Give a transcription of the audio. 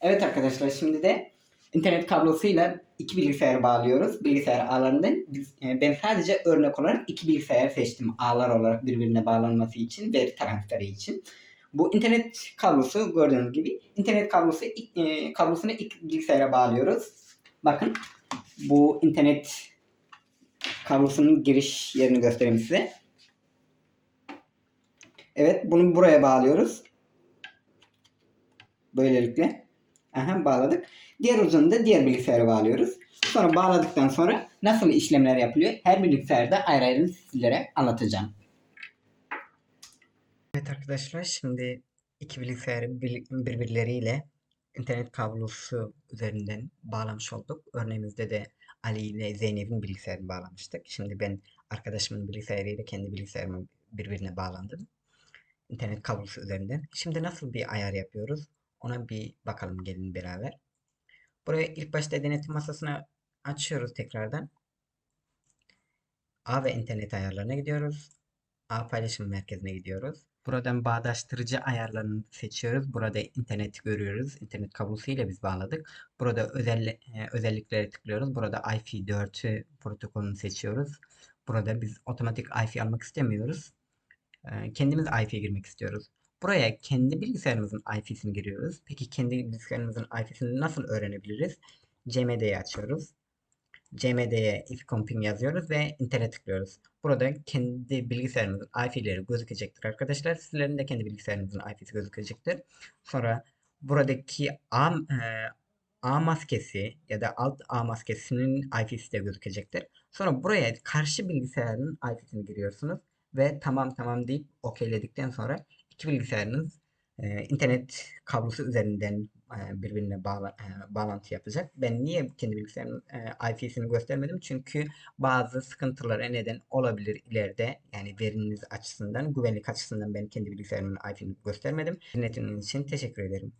Evet arkadaşlar şimdi de internet kablosuyla iki bilgisayar bağlıyoruz. Bilgisayar ağlarından e, ben sadece örnek olarak iki bilgisayar seçtim ağlar olarak birbirine bağlanması için veri transferi için. Bu internet kablosu gördüğünüz gibi internet kablosu e, kablosunu ilk bilgisayara bağlıyoruz. Bakın bu internet kablosunun giriş yerini göstereyim size. Evet bunu buraya bağlıyoruz. Böylelikle. Aha, bağladık. Diğer ucunu da diğer bilgisayara bağlıyoruz. Sonra bağladıktan sonra nasıl işlemler yapılıyor her bilgisayarda ayrı ayrı sizlere anlatacağım. Evet arkadaşlar şimdi iki bilgisayarı bir- birbirleriyle internet kablosu üzerinden bağlamış olduk. Örneğimizde de Ali ile Zeynep'in bilgisayarını bağlamıştık. Şimdi ben arkadaşımın bilgisayarıyla kendi bilgisayarımı birbirine bağlandım. İnternet kablosu üzerinden. Şimdi nasıl bir ayar yapıyoruz? Ona bir bakalım gelin beraber. Buraya ilk başta denetim masasını açıyoruz tekrardan. A ve internet ayarlarına gidiyoruz. A paylaşım merkezine gidiyoruz. Buradan bağdaştırıcı ayarlarını seçiyoruz. Burada internet görüyoruz. İnternet kablosuyla biz bağladık. Burada özel, e, özelliklere tıklıyoruz. Burada IP4 protokolünü seçiyoruz. Burada biz otomatik IP almak istemiyoruz. E, Kendimiz IP girmek istiyoruz. Buraya kendi bilgisayarımızın IP'sini giriyoruz. Peki kendi bilgisayarımızın IP'sini nasıl öğrenebiliriz? CMD'yi açıyoruz. CMD'ye ifcomping yazıyoruz ve enter'e tıklıyoruz. Burada kendi bilgisayarımızın IP'leri gözükecektir arkadaşlar. Sizlerin de kendi bilgisayarınızın IP'si gözükecektir. Sonra buradaki A, e, A maskesi ya da alt A maskesinin IP'si de gözükecektir. Sonra buraya karşı bilgisayarın IP'sini giriyorsunuz ve tamam tamam deyip okeyledikten sonra iki bilgisayarınız e, internet kablosu üzerinden e, birbirine bağla, e, bağlantı yapacak. Ben niye kendi bilgisayarımın e, IP'sini göstermedim? Çünkü bazı sıkıntılara neden olabilir ileride. Yani veriniz açısından, güvenlik açısından ben kendi bilgisayarımın IP'ni göstermedim. Dinlediğiniz için teşekkür ederim.